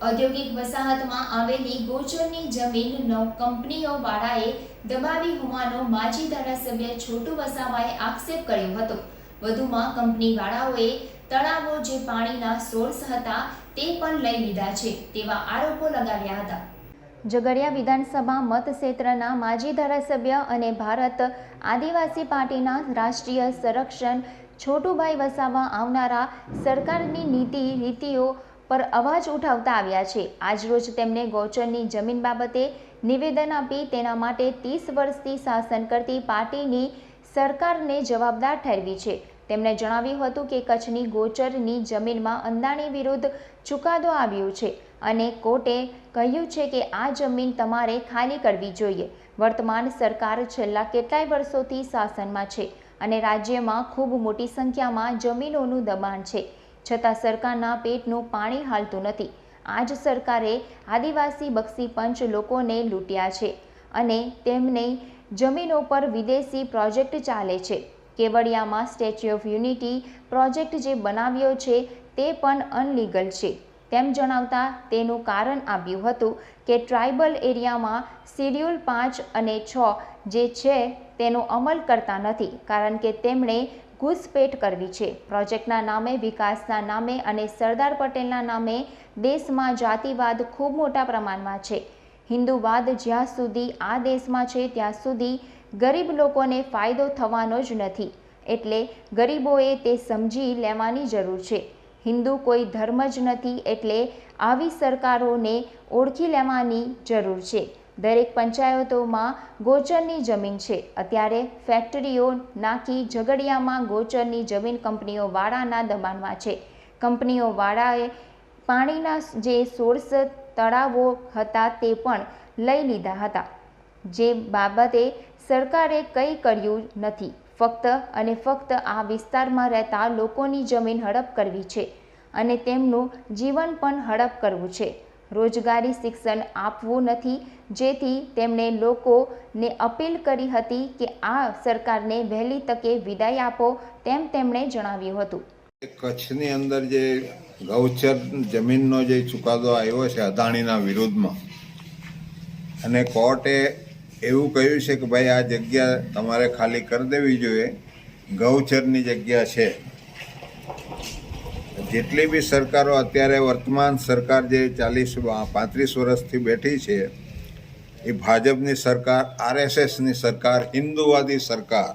ઔદ્યોગિક વસાહતમાં આવેલી ગોચરની જમીન નવ કંપનીઓ વાળાએ દબાવી હોવાનો માજી ધારાસભ્ય છોટુ વસાવાએ આક્ષેપ કર્યો હતો. વધુમાં કંપની વાળાઓએ તળાવો જે પાણીના સોર્સ હતા તે પણ લઈ લીધા છે તેવા આરોપો લગાવ્યા હતા. ઝઘડિયા વિધાનસભા મતક્ષેત્રના માજી ધારાસભ્ય અને ભારત આદિવાસી પાર્ટીના રાષ્ટ્રીય સંરક્ષણ છોટુભાઈ વસાવા આવનારા સરકારની નીતિ રીતિઓ પર અવાજ ઉઠાવતા આવ્યા છે. આજરોજ તેમણે ગૌચરની જમીન બાબતે નિવેદન આપી તેના માટે ત્રીસ વર્ષથી શાસન કરતી પાર્ટીની સરકારને જવાબદાર ઠેરવી છે. તેમણે જણાવ્યું હતું કે કચ્છની ગોચરની જમીનમાં અંદાણી વિરુદ્ધ ચુકાદો આવ્યો છે અને કોર્ટે કહ્યું છે કે આ જમીન તમારે ખાલી કરવી જોઈએ. વર્તમાન સરકાર છેલ્લા કેટલાય વર્ષોથી શાસનમાં છે અને રાજ્યમાં ખૂબ મોટી સંખ્યામાં જમીનોનું દબાણ છે. છતાં સરકારના પેટનું પાણી હાલતું નથી. આજ સરકારે આદિવાસી બક્ષી પંચ લોકોને લૂંટ્યા છે અને તેમને જમીનો પર વિદેશી પ્રોજેક્ટ ચાલે છે. કેવડિયામાં સ્ટેચ્યુ ઓફ યુનિટી પ્રોજેક્ટ જે બનાવ્યો છે તે પણ અનલીગલ છે. તેમ જણાવતા તેનું કારણ આપ્યું હતું કે ટ્રાઇબલ એરિયામાં શિડ્યુલ પાંચ અને છ જે છે તેનો અમલ કરતા નથી, કારણ કે તેમણે ઘૂસપેટ કરવી છે. પ્રોજેક્ટના નામે, વિકાસના નામે અને સરદાર પટેલના નામે દેશમાં જાતિવાદ ખૂબ મોટા પ્રમાણમાં છે. હિન્દુવાદ જ્યાં સુધી આ દેશમાં છે, ત્યાં સુધી ગરીબ લોકોને ફાયદો થવાનો જ નથી. એટલે ગરીબોએ તે સમજી લેવાની જરૂર છે. હિન્દુ કોઈ ધર્મ જ નથી, એટલે આવી સરકારોને ઓળખી લેવાની જરૂર છે. દરેક પંચાયતોમાં ગોચરની જમીન છે. અત્યારે ફેક્ટરીઓ નાખી ઝઘડિયામાં ગોચરની જમીન કંપનીઓ વાળાના દબાણમાં છે. કંપનીઓ વાળાએ પાણીના જે સોર્સ તળાવો હતા તે પણ લઈ લીધા હતા. જે બાબતે સરકારે કંઈ કર્યું નથી. ફક્ત અને ફક્ત આ વિસ્તારમાં રહેતા લોકોની જમીન હડપ કરવી છે અને તેમનું જીવન પણ હડપ કરવું છે. રોજગારી શિક્ષણ આપવું નથી. જેથી તેમણે લોકોને અપીલ કરી હતી કે આ સરકારને વહેલી તકે વિદાય આપો તેમ તેમણે જણાવ્યું હતું. કચ્છની અંદર જે ગૌચર જમીનનો જે ચુકાદો આવ્યો છે અદાણીના વિરુદ્ધમાં, અને કોર્ટે એવું કહ્યું છે કે ભાઈ આ જગ્યા તમારે ખાલી કરી દેવી જોઈએ. ગૌચરની જગ્યા છે. જેટલી બી સરકારો અત્યારે વર્તમાન સરકાર જે ચાલીસ પાંત્રીસ વર્ષથી બેઠી છે, એ ભાજપની સરકાર, આરએસએસની સરકાર, હિન્દુવાદી સરકાર,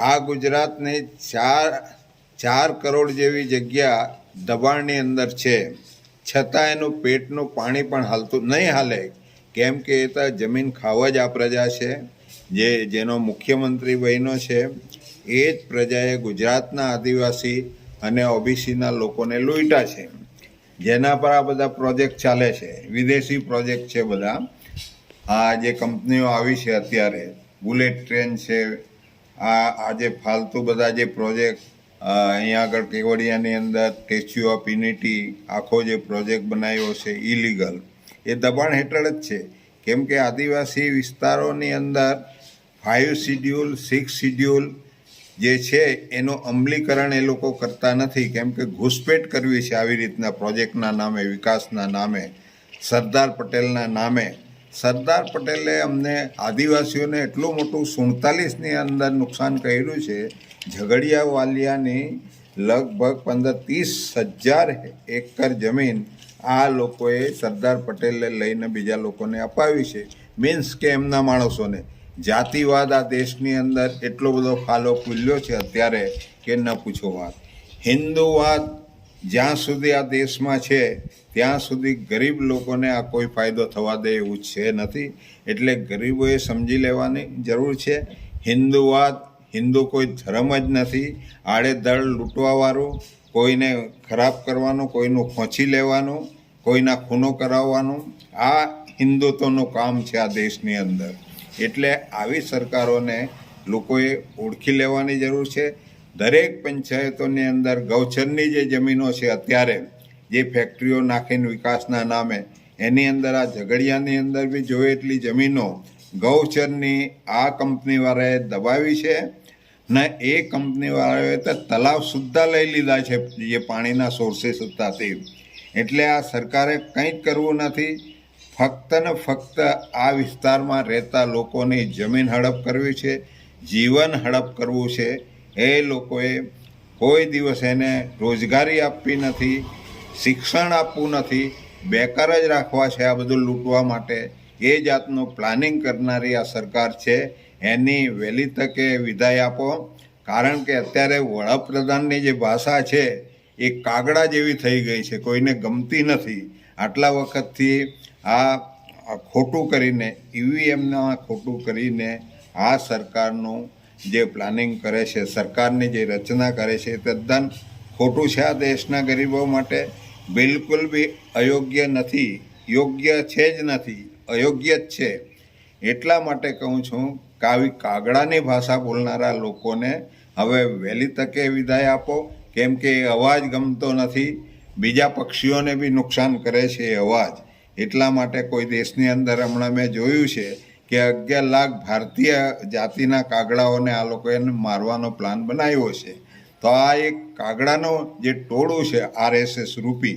આ ગુજરાતની ચાર ચાર કરોડ જેવી જગ્યા દબાણની અંદર છે. છતાં એનું પેટનું પાણી પણ હાલતું નહીં હાલે. કેમ કે એ તો જમીન ખાવા જ આ પ્રજા છે, જે, જેનો મુખ્યમંત્રી બન્યો છે. એ જ પ્રજાએ ગુજરાતના આદિવાસી અને ઓબીસીના લોકોને લૂંટ્યા છે. જેના પર આ બધા પ્રોજેક્ટ ચાલે છે. વિદેશી પ્રોજેક્ટ છે બધા. આ જે કંપનીઓ આવી છે અત્યારે બુલેટ ટ્રેન છે, આ આજે ફાલતુ બધા જે પ્રોજેક્ટ અહીંયા આગળ કેવડિયાની અંદર સ્ટેચ્યુ ઓફ યુનિટી આખો જે પ્રોજેક્ટ બનાવ્યો છે ઇલીગલ એ દબાણ હેઠળ જ છે. કેમ કે આદિવાસી વિસ્તારોની અંદર ફાઇવ શિડ્યુલ સિક્સ શિડ્યુલ જે છે એનું અમલીકરણ એ લોકો કરતા નથી. કેમ કે ઘૂસપેટ કરવી છે આવી રીતના પ્રોજેક્ટના નામે, વિકાસના નામે, સરદાર પટેલના નામે. સરદાર પટેલે અમને આદિવાસીઓને એટલું મોટું સુડતાલીસની અંદર નુકસાન કર્યું છે. ઝઘડિયા વાલિયાની લગભગ પંદર ત્રીસ હજાર એકર જમીન આ લોકોએ સરદાર પટેલને લઈને બીજા લોકોને અપાવી છે. મીન્સ કે એમના માણસોને. જાતિવાદ આ દેશની અંદર એટલો બધો ફાલો ખુલ્યો છે અત્યારે કે ન પૂછો વાત. હિન્દુવાદ જ્યાં સુધી આ દેશમાં છે, ત્યાં સુધી ગરીબ લોકોને આ કોઈ ફાયદો થવા દે એવું છે નથી. એટલે ગરીબોએ સમજી લેવાની જરૂર છે. હિન્દુવાદ, હિન્દુ કોઈ ધર્મ જ નથી. આડેધડ લૂંટવાવાળું, કોઈને ખરાબ કરવાનું, કોઈનું ખોંચી લેવાનું, કોઈના ખૂનો કરાવવાનું, આ હિન્દુત્વનું કામ છે આ દેશની અંદર. એટલે આવી સરકારોને લોકોએ ઓળખી લેવાની જરૂર છે. દરેક પંચાયતોની અંદર ગૌચરની જે જમીનો છે અત્યારે, જે ફેક્ટરીઓ નાખીને વિકાસના નામે, એની અંદર આ ઝઘડિયાની અંદર બી જોઈએ એટલી જમીનો ગૌચરની આ કંપનીવાળાએ દબાવી છે ને એ કંપનીવાળાએ તો તલાવ સુદ્ધા લઈ લીધા છે જે પાણીના સોર્સેસ હતા એટલે આ સરકારે કંઈ જ કરવું નથી. ફક્ત ને ફક્ત આ વિસ્તારમાં રહેતા લોકોની જમીન હડપ કરવી છે, જીવન હડપ કરવું છે. એ લોકોએ કોઈ દિવસ એને રોજગારી આપવી નથી, શિક્ષણ આપવું નથી, બેકાર જ રાખવા છે આ બધું લૂંટવા માટે. એ જાતનું પ્લાનિંગ કરનારી આ સરકાર છે. એની વહેલી તકે વિદાય આપો. કારણ કે અત્યારે વડાપ્રધાનની જે ભાષા છે, એ કાગડા જેવી થઈ ગઈ છે. કોઈને ગમતી નથી. આટલા વખતથી આ ખોટું કરીને ઈવીએમના ખોટું કરીને આ સરકારનું જે પ્લાનિંગ કરે છે, સરકારની જે રચના કરે છે, એ તદ્દન ખોટું છે આ દેશના ગરીબો માટે. બિલકુલ બી અયોગ્ય નથી, યોગ્ય છે જ નથી, અયોગ્ય જ છે. એટલા માટે કહું છું કે આવી કાગડાની ભાષા બોલનારા લોકોને હવે વહેલી તકે વિદાય આપો. કેમ કે એ અવાજ ગમતો નથી, બીજા પક્ષીઓને બી નુકસાન કરે છે એ અવાજ. એટલા માટે કોઈ દેશની અંદર હમણાં મેં જોયું છે કે અગિયાર લાખ ભારતીય જાતિના કાગડાઓને આ લોકોએ મારવાનો પ્લાન બનાવ્યો છે. તો આ એક કાગડાનો જે ટોળું છે આરએસએસ રૂપી,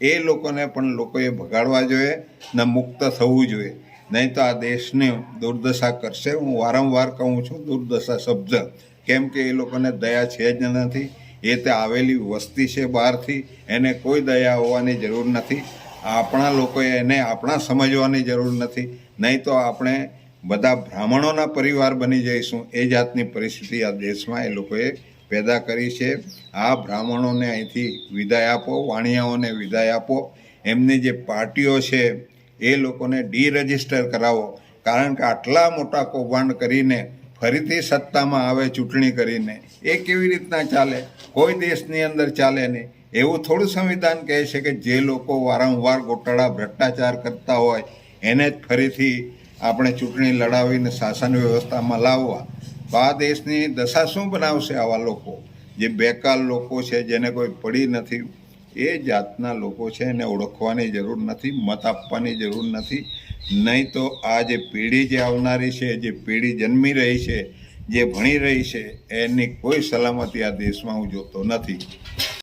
એ લોકોને પણ લોકોએ ભગાડવા જોઈએ ને મુક્ત થવું જોઈએ. નહીં તો આ દેશને દુર્દશા કરશે. હું વારંવાર કહું છું, દુર્દશા શબ્દ. કેમ કે એ લોકોને દયા છે જ નથી. એ તે આવેલી વસ્તી છે બહારથી. એને કોઈ દયા હોવાની જરૂર નથી. આપણા લોકોએ એને આપણા સમજવાની જરૂર નથી. નહીં તો આપણે બધા બ્રાહ્મણોના પરિવાર બની જઈશું. એ જાતની પરિસ્થિતિ આ દેશમાં એ લોકોએ પેદા કરી છે. આ બ્રાહ્મણોને અહીંથી વિદાય આપો, વાણિયાઓને વિદાય આપો. એમની જે પાર્ટીઓ છે એ લોકોને ડીરજિસ્ટર કરાવો. કારણ કે આટલા મોટા કૌભાંડ કરીને ફરીથી સત્તામાં આવે ચૂંટણી કરીને. એ કેવી રીતના ચાલે? કોઈ દેશની અંદર ચાલે નહીં. એવું થોડું સંવિધાન કહે છે કે જે લોકો વારંવાર ગોટાળા, ભ્રષ્ટાચાર કરતા હોય, એને જ ફરીથી આપણે ચૂંટણી લડાવીને શાસન વ્યવસ્થામાં લાવવા. તો આ દેશની દશા શું બનાવશે આવા લોકો? જે બેકાર લોકો છે, જેને કોઈ પડી નથી, એ જાતના લોકો છે, એને ઓળખવાની જરૂર નથી, મત આપવાની જરૂર નથી. નહીં તો આ જે પેઢી જે આવનારી છે, જે પેઢી જન્મી રહી છે, જે ભણી રહી છે, એની કોઈ સલામતી આ દેશમાં હું જોતો નથી.